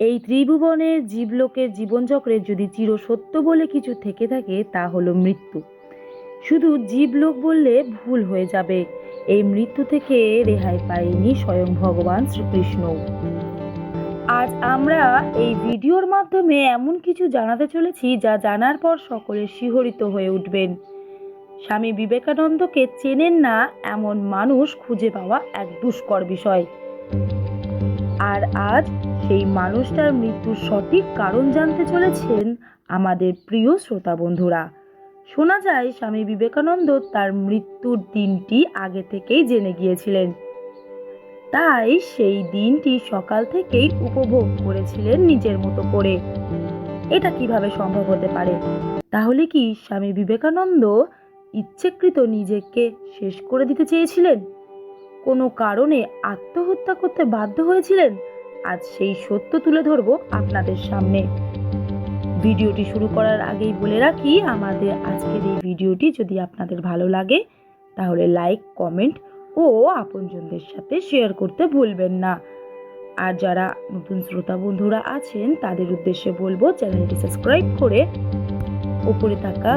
এই ত্রিভুবনের জীবলোকের জীবনচক্রে যদি চিরসত্য বলে কিছু থেকে থাকে, তা হলো মৃত্যু। শুধু জীবলোক বললে ভুল হয়ে যাবে। এই মৃত্যু থেকে রেহাই পায়নি স্বয়ং ভগবান শ্রীকৃষ্ণ। আজ আমরা এই ভিডিওর মাধ্যমে এমন কিছু জানাতে চলেছি, যা জানার পর সকলে শিহরিত হয়ে উঠবেন। স্বামী বিবেকানন্দকে চেনেন না এমন মানুষ খুঁজে পাওয়া এক দুষ্কর বিষয়। আর আজ সেই মানুষটার মৃত্যুর সঠিক কারণ জানতে চলেছেন আমাদের প্রিয় শ্রোতা বন্ধুরা। শোনা যায়, স্বামী বিবেকানন্দ তার মৃত্যুর দিনটি আগে থেকেই জেনে গিয়েছিলেন। তাই সেই দিনটি সকাল থেকেই উপভোগ করেছিলেন নিজের মতো করে। এটা কীভাবে সম্ভব হতে পারে? তাহলে কি স্বামী বিবেকানন্দ ইচ্ছেকৃত নিজেকে শেষ করে দিতে চেয়েছিলেন? কোনো কারণে আত্মহত্যা করতে বাধ্য হয়েছিলেন? আজ সেই সত্য তুলে ধরব আপনাদের সামনে। ভিডিওটি শুরু করার আগেই বলে রাখি, আমাদের আজকের এই ভিডিওটি যদি আপনাদের ভালো লাগে, তাহলে লাইক, কমেন্ট ও আপনজনদের সাথে শেয়ার করতে ভুলবেন না। আর যারা নতুন শ্রোতা বন্ধুরা আছেন, তাদের উদ্দেশ্যে বলব চ্যানেলটি সাবস্ক্রাইব করে উপরে থাকা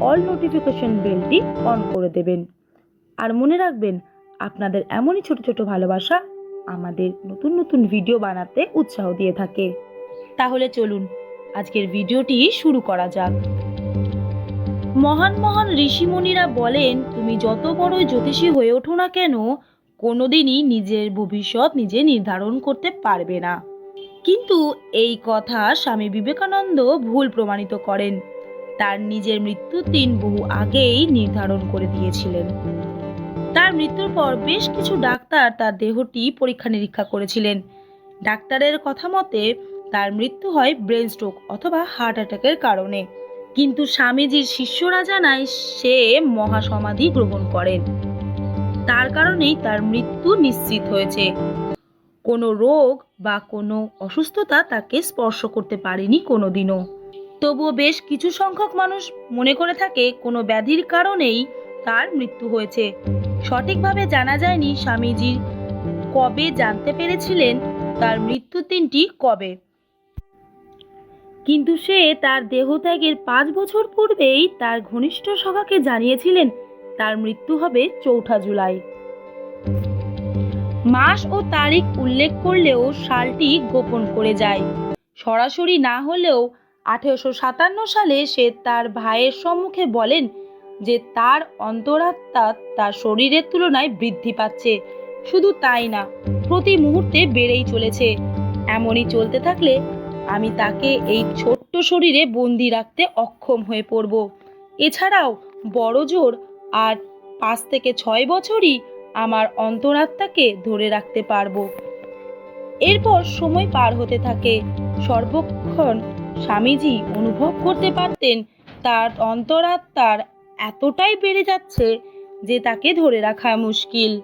অল নোটিফিকেশন বেলটি অন করে দেবেন। আর মনে রাখবেন, আপনাদের এমনই ছোট ছোট ভালোবাসা আমাদের নতুন নতুন ভিডিও বানাতে উৎসাহ দিয়ে থাকে। তাহলে চলুন, আজকের ভিডিওটি শুরু করা যাক। মহান মহান ঋষিমুনিরা বলেন, তুমি যত বড়ই জ্যোতিষী হয়ে ওঠো না কেন, কোনোদিনই নিজের ভবিষ্যৎ নিজে নির্ধারণ করতে পারবে না। কিন্তু এই কথা স্বামী বিবেকানন্দ ভুল প্রমাণিত করেন। তার নিজের মৃত্যুর দিন বহু আগেই নির্ধারণ করে দিয়েছিলেন। তার মৃত্যুর পর বেশ কিছু ডাক্তার তার দেহটি পরীক্ষা নিরীক্ষা করেছিলেন। ডাক্তারের কথা মতে, তার মৃত্যু হয় ব্রেন স্ট্রোক অথবা হার্ট অ্যাটাকের কারণে। কিন্তু স্বামীজির শিষ্যরা জানায়, সে মহাসমাধি গ্রহণ করেন। তার কারণেই তার মৃত্যু নিশ্চিত হয়েছে। কোনো রোগ বা কোনো অসুস্থতা তাকে স্পর্শ করতে পারেনি কোনোদিনও। তবুও বেশ কিছু সংখ্যক মানুষ মনে করে থাকে, কোনো ব্যাধির কারণেই তার মৃত্যু হয়েছে। সঠিকভাবে জানা যায়নি স্বামীজি কবে জানতে পেরেছিলেন তার মৃত্যুর দিনটি কবে। কিন্তু সে তার দেহত্যাগের পাঁচ বছর পূর্বেই তার ঘনিষ্ঠ সভাকে জানিয়েছিলেন তার মৃত্যু হবে চৌঠা জুলাই। মাস ও তারিখ উল্লেখ করলেও সালটি গোপন করে যায়। সরাসরি না হলেও আঠেরোশো সাতান্ন সালে সে তার ভাইয়ের সম্মুখে বলেন যে তার অন্তরাত্মা তার শরীরের তুলনায় বৃদ্ধি পাচ্ছে। শুধু তাই না, প্রতি মুহূর্তে বেড়েই চলেছে। এমনই চলতে থাকলে আমি তাকে এই ছোট্ট শরীরে বন্দি রাখতে অক্ষম হয়ে পড়ব। এছাড়াও বড় জোর আর পাঁচ থেকে ছয় বছরই আমার অন্তরাত্মাকে ধরে রাখতে পারব। এরপর সময় পার হতে থাকে। সর্বক্ষণ স্বামীজি অনুভব করতে পারতেন তার অন্তরাত্মার এতটাই বেড়ে যাচ্ছে যে তাকে ধরে রাখা মুশকিল।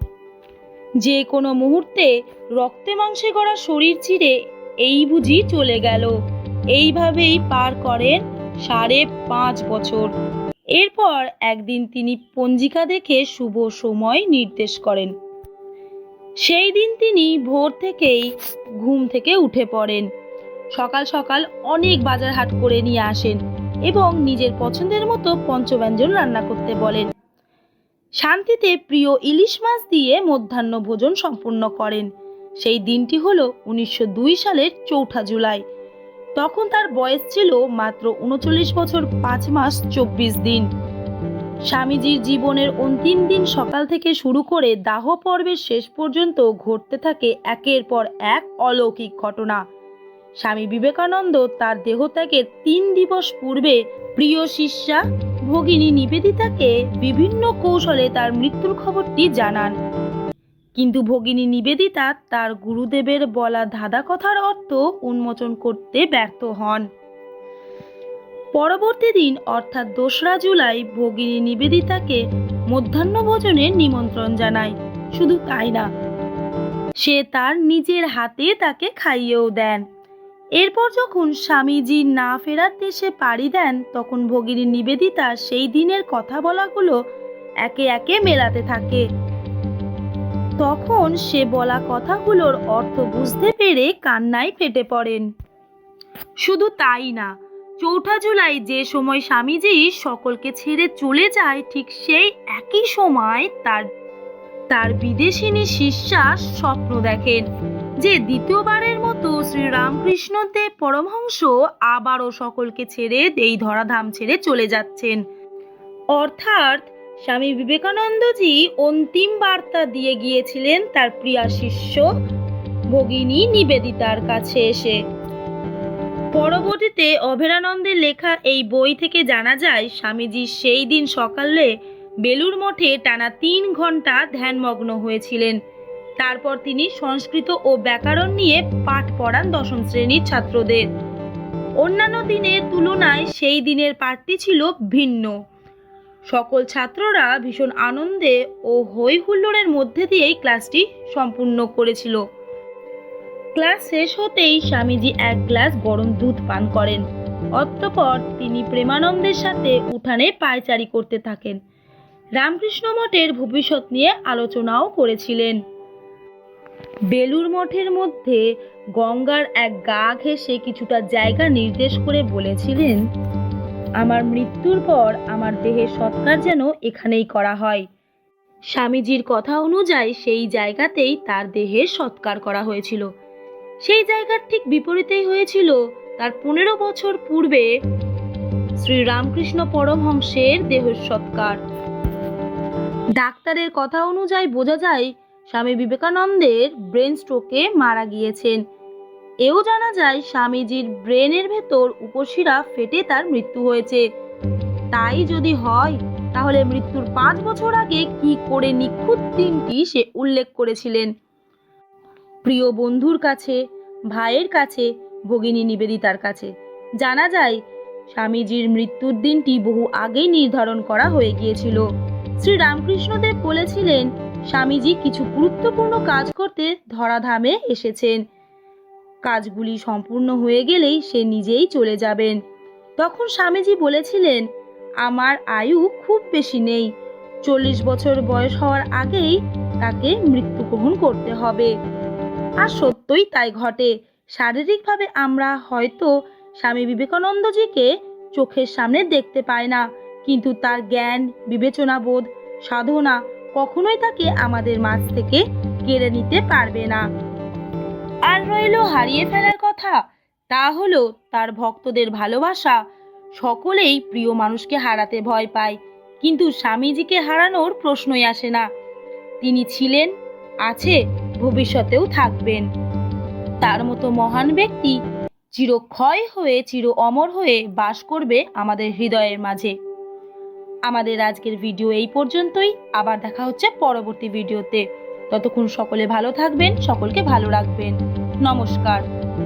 যে কোনো মুহূর্তে রক্তে মাংসে গড়া শরীর চিরে এই বুঝি চলে গেল। এইভাবেই পার করেন সাড়ে পাঁচ বছর। এরপর একদিন তিনি পঞ্জিকা দেখে শুভ সময় নির্দেশ করেন। সেই দিন তিনি ভোর থেকেই ঘুম থেকে উঠে পড়েন। সকাল সকাল অনেক বাজার হাট করে নিয়ে আসেন। এবং নিজের পছন্দের মতো পঞ্চব্যঞ্জন রান্না করতে বলেন। শান্তিতে প্রিয় ইলিশ মাছ দিয়ে মধ্যাহ্ন ভোজন সম্পূর্ণ করেন। সেই দিনটি হলো উনিশশো সালের চৌঠা জুলাই। তখন তার বয়স ছিল মাত্র উনচল্লিশ বছর পাঁচ মাস চব্বিশ দিন। স্বামীজির জীবনের অন্তিম দিন সকাল থেকে শুরু করে দাহ পর্বের শেষ পর্যন্ত ঘটতে থাকে একের পর এক অলৌকিক ঘটনা। স্বামী বিবেকানন্দ তার দেহত্যাগের তিন দিবস পূর্বে প্রিয় শিষ্যা ভগিনী নিবেদিতাকে বিভিন্ন কৌশলে তার মৃত্যুর খবরটি জানান। কিন্তু ভগিনী নিবেদিতা তার গুরুদেবের বলা ধাঁধা কথার অর্থ উন্মোচন করতে ব্যর্থ হন। পরবর্তী দিন, অর্থাৎ দোসরা জুলাই, ভগিনী নিবেদিতাকে মধ্যাহ্ন ভোজনের নিমন্ত্রণ জানায়। শুধু তাই না, সে তার নিজের হাতে তাকে খাইয়েও দেন। এরপর যখন স্বামীজি না ফেরার দেশে পাড়ি দেন, তখন ভগিনী নিবেদিতা সেই দিনের কথা বলাগুলো একে একে মেলাতে থাকে। তখন সে বলা কথাগুলোর অর্থ বুঝতে পেরে কান্নায় ফেটে পড়েন। শুধু তাই না, চৌঠা জুলাই যে সময় স্বামীজি সকলকে ছেড়ে চলে যায়, ঠিক সেই একই সময় তার তার বিদেশিনী শিষ্যা স্বপ্ন দেখেন যে দ্বিতীয়বারের মতো শ্রীরামকৃষ্ণদেব পরমহংস আবারও সকলকে ছেড়ে এই ধরাধাম ছেড়ে চলে যাচ্ছেন। অর্থাৎ স্বামী বিবেকানন্দজি অন্তিম বার্তা দিয়ে গিয়েছিলেন তার প্রিয়া শিষ্য ভগিনী নিবেদিতার কাছে এসে। পরবর্তীতে অভেরানন্দের লেখা এই বই থেকে জানা যায়, স্বামীজি সেই দিন সকালে বেলুর মঠে টানা তিন ঘণ্টা ধ্যানমগ্ন হয়েছিলেন। তারপর তিনি সংস্কৃত ও ব্যাকরণ নিয়ে পাঠ পড়ান দশম শ্রেণির ছাত্রদের। অন্যান্য দিনের তুলনায় সেই দিনের পাঠটি ছিল ভিন্ন। সকল ছাত্ররা ভীষণ আনন্দে ও হই হুল্লোড়ের মধ্যে দিয়েই ক্লাসটি সম্পূর্ণ করেছিল। ক্লাস শেষ হতেই স্বামীজি এক গ্লাস গরম দুধ পান করেন। অতঃপর তিনি প্রেমানন্দের সাথে উঠানে পায়চারি করতে থাকেন। রামকৃষ্ণ মঠের ভবিষ্যৎ নিয়ে আলোচনাও করেছিলেন। বেলুর মঠের মধ্যে গঙ্গার এক গা ঘেঁষে কিছুটা জায়গা নির্দেশ করে বলেছিলেন, আমার মৃত্যুর পর আমার দেহের সৎকার যেন এখানেই করা হয়। স্বামীজির কথা অনুযায়ী সেই জায়গাতেই তার দেহের সৎকার করা হয়েছিল। সেই জায়গার ঠিক বিপরীতেই হয়েছিল তার পনেরো বছর পূর্বে শ্রী রামকৃষ্ণ পরমহংসের দেহ সৎকার। ডাক্তারের কথা অনুযায়ী বোঝা যায় স্বামী বিবেকানন্দের ব্রেন স্ট্রোকে মারা গিয়েছেন। এও জানা যায়, স্বামীজির ব্রেনের ভেতর উপশিরা ফেটে তার মৃত্যু হয়েছে। তাই যদি হয়, তাহলে মৃত্যুর পাঁচ বছর আগে কি করে নিখুঁত দিনটি সে উল্লেখ করেছিলেন? প্রিয় বন্ধুর কাছে, ভাইয়ের কাছে, ভগিনী নিবেদিতার কাছে। জানা যায়, স্বামীজির মৃত্যুর দিনটি বহু আগেই নির্ধারণ করা হয়ে গিয়েছিল। শ্রী রামকৃষ্ণদেব বলেছিলেন স্বামীজি কিছু গুরুত্বপূর্ণ কাজ করতে ধরাধামে এসেছেন। কাজগুলি সম্পূর্ণ হয়ে গেলেই সে নিজেই চলে যাবেন। তখন স্বামীজি বলেছিলেন, আমার আয়ু খুব বেশি নেই। চল্লিশ বছর বয়স হওয়ার আগেই তাকে মৃত্যুগ্রহণ করতে হবে। আর সত্যই তাই ঘটে। শারীরিকভাবে আমরা হয়তো স্বামী বিবেকানন্দজিকে চোখের সামনে দেখতে পাই না, কিন্তু তার জ্ঞান, বিবেচনাবোধ, সাধনা কখনোই তাকে আমাদের মাঝ থেকে কেড়ে নিতে পারবে না। আর রইল হারিয়ে ফেলার কথা। তা হলো তার ভক্তদের ভালোবাসা। সকলেই প্রিয় মানুষকে হারাতে ভয় পায়, কিন্তু স্বামীজিকে হারানোর প্রশ্নই আসে না। তিনি ছিলেন, আছে, ভবিষ্যতেও থাকবেন। তার মতো মহান ব্যক্তি চিরক্ষয় হয়ে, চির অমর হয়ে বাস করবে আমাদের হৃদয়ের মাঝে। আমাদের আজকের ভিডিও এই পর্যন্তই। আবার দেখা হচ্ছে পরবর্তী ভিডিওতে ততক্ষণ সকলে ভালো থাকবেন, সকলকে ভালো রাখবেন। নমস্কার।